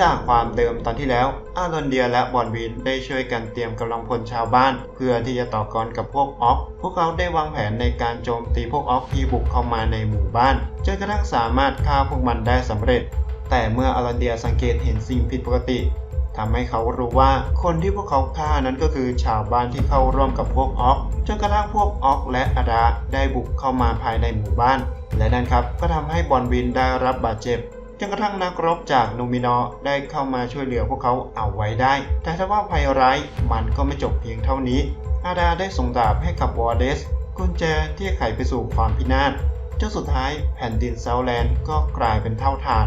จากความเดิมตอนที่แล้ว อารอนเดียและบอนวินได้ช่วยกันเตรียมกำลังพลชาวบ้าน เพื่อที่จะต่อกรกับพวกออกพวกเขาได้วางแผนในการโจมตีพวกออกที่บุกเข้ามาในหมู่บ้านจนกระทั่งสามารถฆ่าพวกมันได้สำเร็จ แต่เมื่ออารอนเดียสังเกตเห็นสิ่งผิดปกติทำให้เขารู้ว่าคนที่พวกเขาฆ่านั้นก็คือชาวบ้านที่เข้าร่วมกับพวกออกจนกระทั่งพวกออกและอาดาได้บุกเข้ามาภายในหมู่บ้าน และนั่นครับก็ทำให้บอนวินได้รับบาดเจ็บ จนกระทั่งนักรบจากนูมินอได้เข้ามาช่วยเหลือพวกเขาเอาไว้ได้ แต่ถ้าว่าภัยร้ายมันก็ไม่จบเพียงเท่านี้ อาดาได้ส่งดาบให้กับวอร์เดส กุญแจที่ไขไปสู่ความพินาศจนสุดท้ายแผ่นดินเซาแลนด์ก็กลายเป็นเท่าฐาน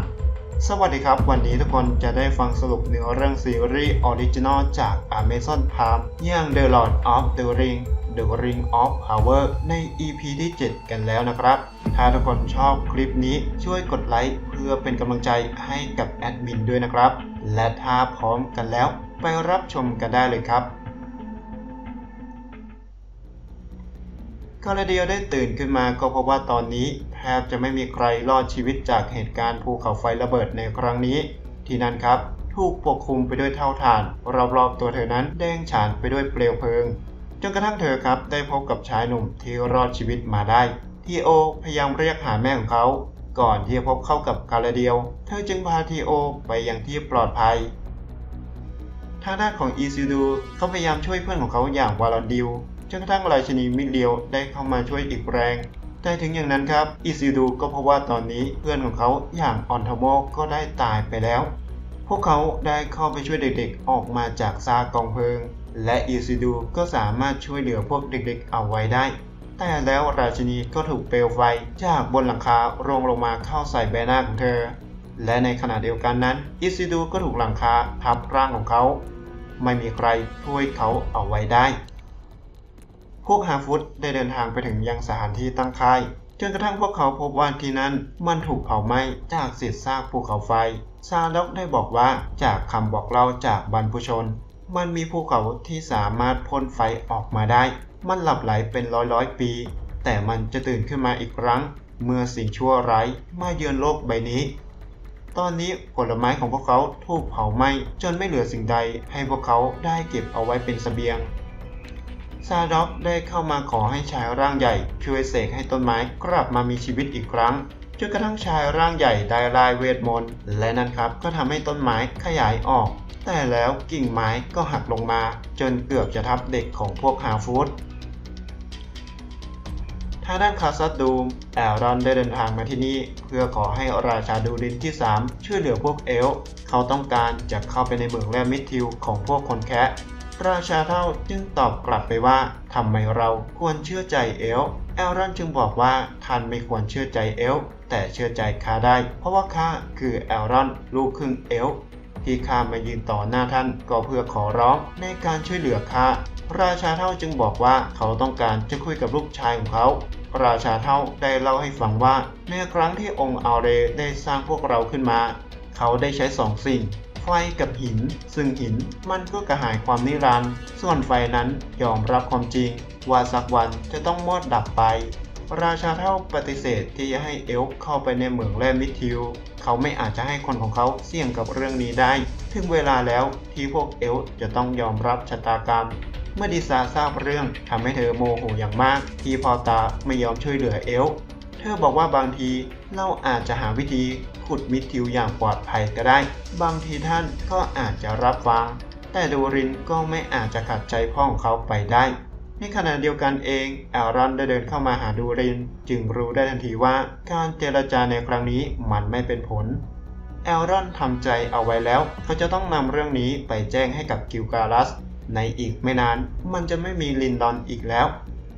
สวัสดีครับ วันนี้ทุกคนจะได้ฟังสรุปเนื้อเรื่องซีรีส์ออริจินอลจาก Amazon Prime อย่าง The Lord of the Ring The Ring of Power ใน EP ที่ 7 กันแล้วนะครับ ถ้าทุกคนชอบคลิปนี้ช่วยกดไลค์เพื่อเป็นกำลังใจให้กับแอดมินด้วยนะครับ และถ้าพร้อมกันแล้วไปรับชมกันได้เลยครับ คาราเดียได้ตื่นขึ้นมาก็พบว่าตอนนี้แทบจะไม่มีใครรอดชีวิตจากเหตุการณ์ภูเขาไฟระเบิดในครั้งนี้ ที่นั่นครับ ถูกปกคลุมไปด้วยเท่าฐาน รอบๆตัวเธอนั้นแดงฉานไปด้วยเปลวเพลิง จนกระทั่งเธอครับได้พบกับชายหนุ่มที่รอดชีวิตมาได้ ทีโอพยายามเรียกหาแม่ของเขา ก่อนที่จะพบเข้ากับคาราเดียว เธอจึงพาทีโอไปยังที่ปลอดภัยทางด้านของอีซิดูเขาพยายามช่วยเพื่อนของเขาอย่างวาลอนดิว จนกระทั่งราชินีมิเลียวได้เข้ามาช่วยอีกแรง แต่ถึงอย่างนั้นครับ อิซิดูก็เพราะว่าตอนนี้เพื่อนของเขาอย่างออนทโมก็ได้ตายไปแล้ว พวกเขาได้เข้าไปช่วยเด็กๆ ออกมาจากซากองเพลิง และอิซิดูก็สามารถช่วยเหลือพวกเด็กๆ เอาไว้ได้ แต่แล้วราชินีก็ถูกเปลวไฟจากบนหลังคาร่วงลงมาเข้าใส่ใบหน้าของเธอ และในขณะเดียวกันนั้น อิซิดูก็ถูกหลังคาทับร่างของเขา ไม่มีใครช่วยเขาเอาไว้ได้ วกฮาฟุตได้เดินทางไปถึงยังสถานที่ตั้งค่ายจนกระทั่งพวกเขาพบว่าที่นั้นมันถูกเผาไหม้จากเศษซากภูเขาไฟ ซาด็อกได้บอกว่าจากคำบอกเล่าจากบรรพชน มันมีภูเขาที่สามารถพ่นไฟออกมาได้ มันหลับไหลเป็นร้อยร้อยปี แต่มันจะตื่นขึ้นมาอีกครั้ง เมื่อสิ่งชั่วร้ายมาเยือนโลกใบนี้ ตอนนี้ผลไม้ของพวกเขาถูกเผาไหม้จนไม่เหลือสิ่งใดให้พวกเขาได้เก็บเอาไว้เป็นเสบียง ซาด็อกได้เข้ามาขอให้ชายร่างใหญ่ช่วยเสกให้ต้นไม้กลับมามีชีวิตอีกครั้งจนกระทั่งชายร่างใหญ่ได้ลายเวทมนต์และนั่นครับก็ทำให้ต้นไม้ขยายออก แต่แล้วกิ่งไม้ก็หักลงมา จนเกือบจะทับเด็กของพวกฮาฟูดทางด้านคาซัดดูมแอลรอนได้เดินทางมาที่นี่ เพื่อขอให้ราชาดูรินที่ 3 ช่วยเหลือพวกเอล เขาต้องการจะเข้าไปในเมืองแร่มิดทิวของพวกคนแคะ ราชาเท่าจึงตอบกลับไปว่าทำไมเราควรเชื่อใจเอลฟ์แอลรอนจึงบอกว่าท่านไม่ควรเชื่อใจเอลฟ์แต่เชื่อใจข้าได้ เพราะว่าข้าคือแอลรอนลูกครึ่งเอลฟ์ที่ข้ามายืนต่อหน้าท่านก็เพื่อขอร้องในการช่วยเหลือข้าราชาเท่าจึงบอกว่าเขาต้องการจะคุยกับลูกชายของเขา ราชาเท่าได้เล่าให้ฟังว่า ในครั้งที่องค์อัลเรได้สร้างพวกเราขึ้นมา เขาได้ใช้สองสิ่ง ไฟกับหิน ซึ่งหินมันก็กระหายความนิรันดร์ส่วนไฟนั้นยอมรับความจริง ว่าสักวันจะต้องมอดดับไป ราชาเท่าปฏิเสธที่จะให้เอลฟ์เข้าไปในเหมืองแร่มิทิว เขาไม่อาจจะให้คนของเขาเสี่ยงกับเรื่องนี้ได้ ถึงเวลาแล้วที่พวกเอลฟ์จะต้องยอมรับชะตากรรมเมื่อดิซาทราบเรื่องทำให้เธอโมโหอย่างมาก ที่พอตาไม่ยอมช่วยเหลือเอลฟ์เธอบอกว่าบางทีเราอาจจะหาวิธี ขุดมิดทิวอย่างปลอดภัยก็ได้ บางทีท่านก็อาจจะรับฟัง แต่ดูรินก็ไม่อาจจะขัดใจพ่อของเขาไปได้ ในขณะเดียวกันเองแอลรอนได้เดินเข้ามาหาดูริน จึงรู้ได้ทันทีว่าการเจรจาในครั้งนี้มันไม่เป็นผลแอลรอนทำใจเอาไว้แล้ว เขาจะต้องนำเรื่องนี้ไปแจ้งให้กับกิลการัส ในอีกไม่นาน มันจะไม่มีลินดอนอีกแล้ว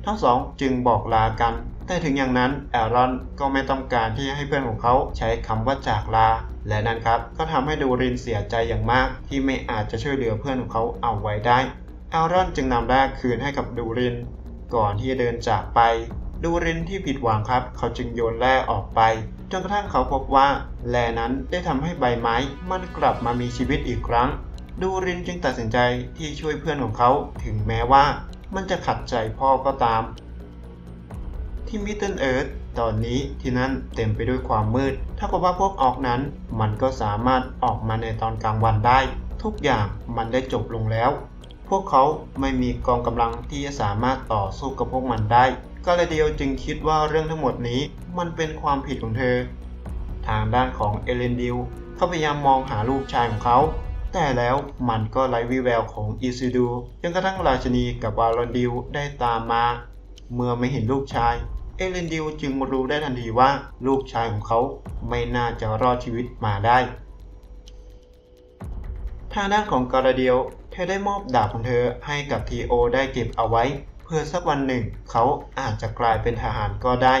ทั้งสองจึงบอกลากัน แต่ถึงอย่างนั้นแอลรอนก็ไม่ต้องการที่จะให้เพื่อนของเขาใช้คำว่าจากลา และนั่นครับก็ทำให้ดูรินเสียใจอย่างมาก ที่ไม่อาจจะช่วยเหลือเพื่อนของเขาเอาไว้ได้แอลรอนจึงนำแรกคืนให้กับดูริน ก่อนที่จะเดินจากไป ดูรินที่ผิดหวังครับ เขาจึงโยนแร่ออกไปจนกระทั่งเขาพบว่าแร่นั้นได้ทำให้ใบไม้มันกลับมามีชีวิตอีกครั้ง ดูรินจึงตัดสินใจที่ช่วยเพื่อนของเขาถึงแม้ว่ามันจะขัดใจพ่อก็ตาม ที่มิ d เ l e ิ a เอิร์ธตอนนี้ที่นั่นเต็มไปด้วยความมืด ถ้ากับว่าพวกออกนั้น มันก็สามารถออกมาในตอนกลางวันได้ ทุกอย่างมันได้จบลงแล้ว พวกเขาไม่มีกองกำลังที่จะสามารถต่อสู้กับพวกมันได้กาลาเดียวจึงคิดว่าเรื่องทั้งหมดนี้มันเป็นความผิดของเธอ ทางด้านของเอเลนดิวเขาพยายามมองหาลูกชายของเขาแต่แล้วมันก็ไร้วิแววของอิซิดูจนกระทั่งราชนีกับวาลอนดิวได้ตามมา เมื่อไม่เห็นลูกชาย เอเลนดิวจึงรู้ได้ทันทีว่าลูกชายของเขาไม่น่าจะรอดชีวิตมาได้ทางด้านของกาลาเดียว เธอได้มอบดาบของเธอให้กับทีโอได้เก็บเอาไว้ เพื่อสักวันหนึ่งเขาอาจจะกลายเป็นทหารก็ได้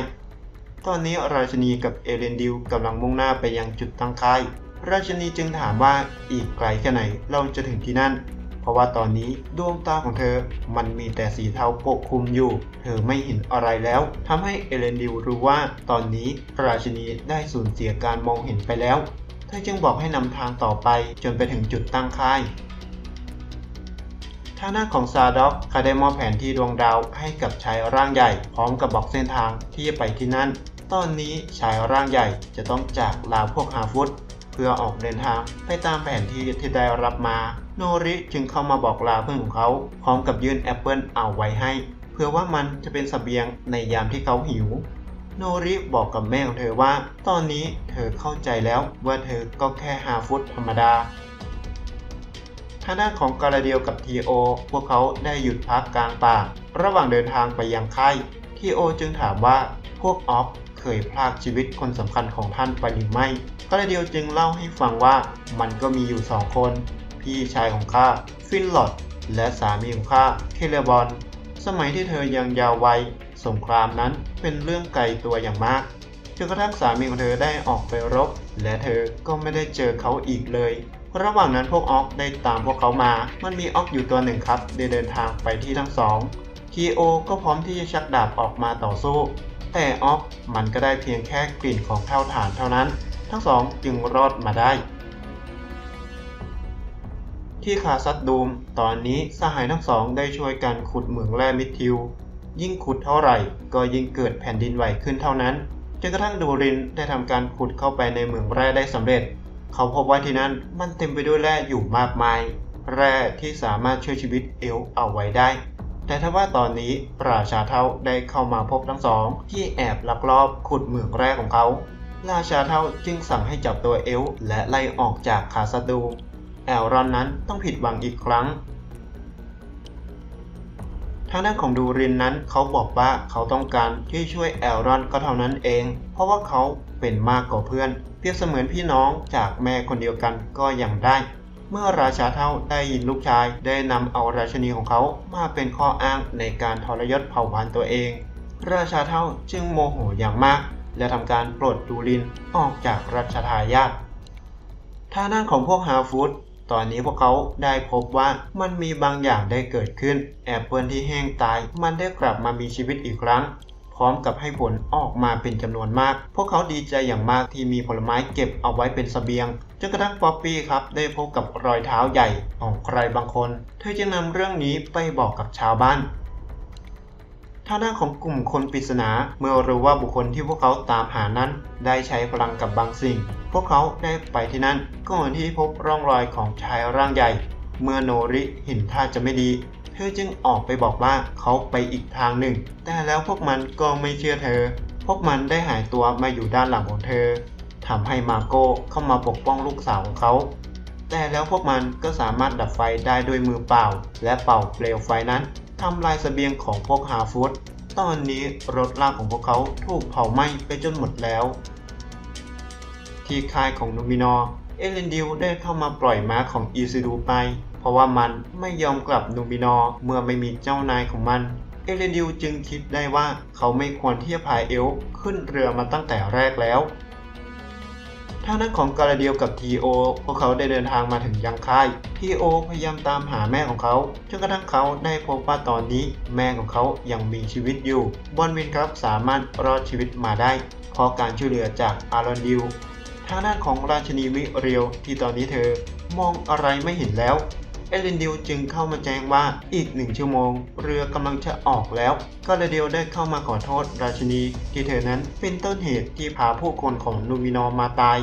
ตอนนี้ราชนีกับเอเลนดิวกำลังมุ่งหน้าไปยังจุดตั้งค่าย ราชนีจึงถามว่าอีกไกลแค่ไหนเราจะถึงที่นั่น เพราะว่าตอนนี้ดวงตาของเธอมันมีแต่สีเทาปกคลุมอยู่ เธอไม่เห็นอะไรแล้วทำให้เอเลนดิวรู้ว่าตอนนี้ราชินีได้สูญเสียการมองเห็นไปแล้ว เธอจึงบอกให้นำทางต่อไปจนไปถึงจุดตั้งค่ายทางหน้าของซาด็อกเขาได้มอบแผนที่ดวงดาวให้กับชายร่างใหญ่ พร้อมกับบอกเส้นทางที่จะไปที่นั่น ตอนนี้ชายร่างใหญ่จะต้องจากลาพวกฮาฟุต เพื่อออกเดินทางไปตามแผนที่ที่ได้รับมา โนริจึงเข้ามาบอกลาเพื่อนของเขาพร้อมกับยื่นแอปเปิลเอาไว้ให้ เพื่อว่ามันจะเป็นสเสบียงในยามที่เขาหิว โนริบอกกับแม่ของเธอว่า ตอนนี้เธอเข้าใจแล้วว่าเธอก็แค่ฮาฟุตธรรมดาทางด้านของกาลาเดียวกับทีโอพวกเขาได้หยุดพักกลางป่า ระหว่างเดินทางไปยังค่ายทีโอจึงถามว่าพวกออฟเคยพลากชีวิตคนสำคัญของท่านไปหรือไม่ กาลาเดียวจึงเล่าให้ฟังว่ามันก็มีอยู่สองคน พี่ชายของข้าฟินลอดและสามีของข้าเคเลบอนสมัยที่เธอยังยาววัยสงครามนั้นเป็นเรื่องไกลตัวอย่างมากจนกระทั่งสามีของเธอได้ออกไปรบ และเธอก็ไม่ได้เจอเขาอีกเลย ระหว่างนั้นพวกออกได้ตามพวกเขามา มันมีออกอยู่ตัวหนึ่งครับ ได้เดินทางไปที่ทั้งสองทีโอก็พร้อมที่จะชักดาบออกมาต่อสู้ แต่ออกมันก็ได้เพียงแค่กลิ่นของเท่าฐานเท่านั้น ทั้งสองจึงรอดมาได้ ที่คาซัดดูม ตอนนี้สหายทั้งสองได้ช่วยกันขุดเหมืองแร่มิทิว ยิ่งขุดเท่าไหร่ก็ยิ่งเกิดแผ่นดินไหวขึ้นเท่านั้นจนกระทั่งดูรินได้ทำการขุดเข้าไปในเหมืองแร่ได้สำเร็จ เขาพบว่าที่นั่นมันเต็มไปด้วยแร่อยู่มากมาย แร่ที่สามารถช่วยชีวิตเอลเอาไว้ได้ แต่ถ้าว่าตอนนี้ราชาเท่าได้เข้ามาพบทั้งสองที่แอบลักลอบขุดเหมืองแร่ของเขา ราชาเท่าจึงสั่งให้จับตัวเอลและไล่ออกจากคาซาดู แอลรอนนั้นต้องผิดหวังอีกครั้ง ทางด้านของดูรินนั้นเขาบอกว่าเขาต้องการที่ช่วยแอลรอนก็เท่านั้นเอง เพราะว่าเขาเป็นมากกว่าเพื่อน เปรียบเสมือนพี่น้องจากแม่คนเดียวกันก็ยังได้ เมื่อราชาเท่าได้ยินลูกชายได้นำเอาราชนีของเขามาเป็นข้ออ้างในการทรยศเผ่าพันธุ์ตัวเอง ราชาเท่าจึงโมโหอย่างมาก และทำการปลดดูรินออกจากรัชทายาททางด้านของพวกฮาฟูดตอนนี้พวกเขาได้พบว่ามันมีบางอย่างได้เกิดขึ้น แอปเปิลที่แห้งตาย มันได้กลับมามีชีวิตอีกครั้ง พร้อมกับให้ผลออกมาเป็นจำนวนมาก พวกเขาดีใจอย่างมากที่มีผลไม้เก็บเอาไว้เป็นสเสบียงจนกระทั่งป๊อปปี้ครับได้พบกับรอยเท้าใหญ่ของใครบางคน เธอจึงนำเรื่องนี้ไปบอกกับชาวบ้าน ทางด้านของกลุ่มคนปริศนาเมื่อรู้ว่าบุคคลที่พวกเขาตามหานั้น ได้ใช้พลังกับบางสิ่ง พวกเขาได้ไปที่นั่นก่อนที่พบร่องรอยของชายร่างใหญ่ เมื่อโนริเห็นท่าจะไม่ดี เธอจึงออกไปบอกว่าเขาไปอีกทางหนึ่ง แต่แล้วพวกมันก็ไม่เชื่อเธอ พวกมันได้หายตัวมาอยู่ด้านหลังของเธอทำให้มาโก้เข้ามาปกป้องลูกสาวของเขาแต่แล้วพวกมันก็สามารถดับไฟได้ด้วยมือเปล่า และเป่าเปลวไฟนั้น ทำลายเสบียงของพวกฮาฟุตตอนนี้รถลากของพวกเขาถูกเผาไหม้ไปจนหมดแล้ว ที่ค่ายของนูมินอร์เอเลนดิวได้เข้ามาปล่อยม้าของอีซิดูไป เพราะว่ามันไม่ยอมกลับนูมินอร์เมื่อไม่มีเจ้านายของมัน เอเลนดิวจึงคิดได้ว่าเขาไม่ควรที่จะพาเอลขึ้นเรือมาตั้งแต่แรกแล้ว ทางด้านของกาลาเดียวกับทีโอพวกเขาได้เดินทางมาถึงยังค่ายทีโอพยายามตามหาแม่ของเขาจนกระทั่งเขาได้พบว่าตอนนี้แม่ของเขายังมีชีวิตอยู่บอนวินครับสามารถรอดชีวิตมาได้เพราะการช่วยเหลือจากอารอนดิวทางด้านของราชนีวิเรียวที่ตอนนี้เธอมองอะไรไม่เห็นแล้ว เอลินดิวจึงเข้ามาแจ้งว่าอีกหนึ่งชั่วโมง เรือกำลังจะออกแล้วก็เลยเดียวได้เข้ามาขอโทษราชินีที่เธอนั้นเป็นต้นเหตุที่พาผู้คนของนูมินอร์มาตาย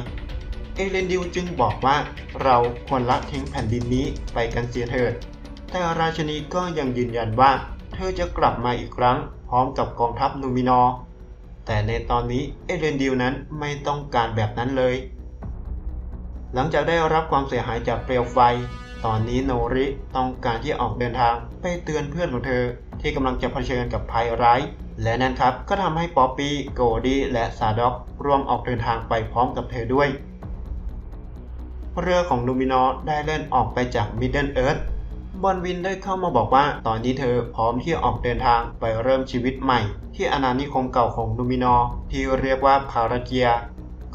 เอเลนดิวจึงบอกว่าเราควรละทิ้งแผ่นดินนี้ไปกันเสียเถิด แต่ราชินีก็ยังยืนยันว่า เธอจะกลับมาอีกครั้ง พร้อมกับกองทัพนูมินอร์แต่ในตอนนี้เอเลนดิวนั้นไม่ต้องการแบบนั้นเลย หลังจากได้รับความเสียหายจากเปลวไฟ ตอนนี้โนริต้องการที่ออกเดินทางไปเตือนเพื่อนของเธอ ที่กำลังจะเผชิญกับภัยร้าย และนั่นครับก็ทำให้ป๊อปปี้โกดี้และซาด็อกร่วมออกเดินทางไปพร้อมกับเธอด้วย เรือของลูมินอได้เล่นออกไปจากมิดเดิลเอิร์ธบอนวินได้เข้ามาบอกว่าตอนนี้เธอพร้อมที่ออกเดินทางไปเริ่มชีวิตใหม่ ที่อาณานิคมเก่าของลูมินอที่เรียกว่าพาราเกีย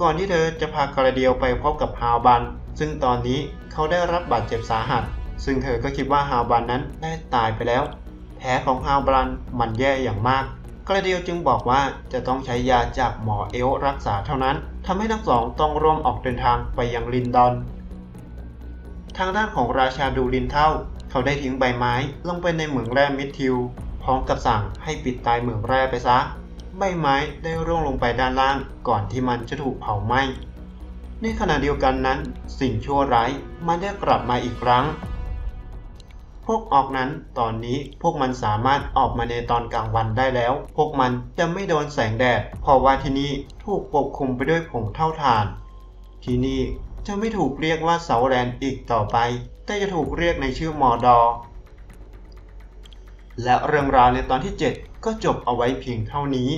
ก่อนที่เธอจะพากระเดียวไปพบกับฮาวบัน ซึ่งตอนนี้เขาได้รับบาดเจ็บสาหัส ซึ่งเธอก็คิดว่าฮาวบันนั้นได้ตายไปแล้ว แผลของฮาวบันมันแย่อย่างมากกระเดียวจึงบอกว่าจะต้องใช้ยาจากหมอเอลรักษาเท่านั้นทำให้ทั้งสองต้องร่วมออกเดินทางไปยังลินดอน ทางด้านของราชาดูรินเท่า เขาได้ทิ้งใบไม้ลงไปในเหมืองแร่มิทิวพร้อมกับสั่งให้ปิดตายเหมืองแร่ไปซะ ใบไม้ได้ร่วงลงไปด้านล่างก่อนที่มันจะถูกเผาไหม้ ในขณะเดียวกันนั้น สิ่งชั่วร้ายมันได้กลับมาอีกครั้ง พวกออกนั้นตอนนี้พวกมันสามารถออกมาในตอนกลางวันได้แล้ว พวกมันจะไม่โดนแสงแดด เพราะว่าที่นี่ถูกปกคลุมไปด้วยผงเท่าฐาน ที่นี่จะไม่ถูกเรียกว่าเสาแลนด์อีกต่อไป แต่จะถูกเรียกในชื่อมอดอและเรื่องราวในตอนที่ 7 ก็จบเอาไว้เพียงเท่านี้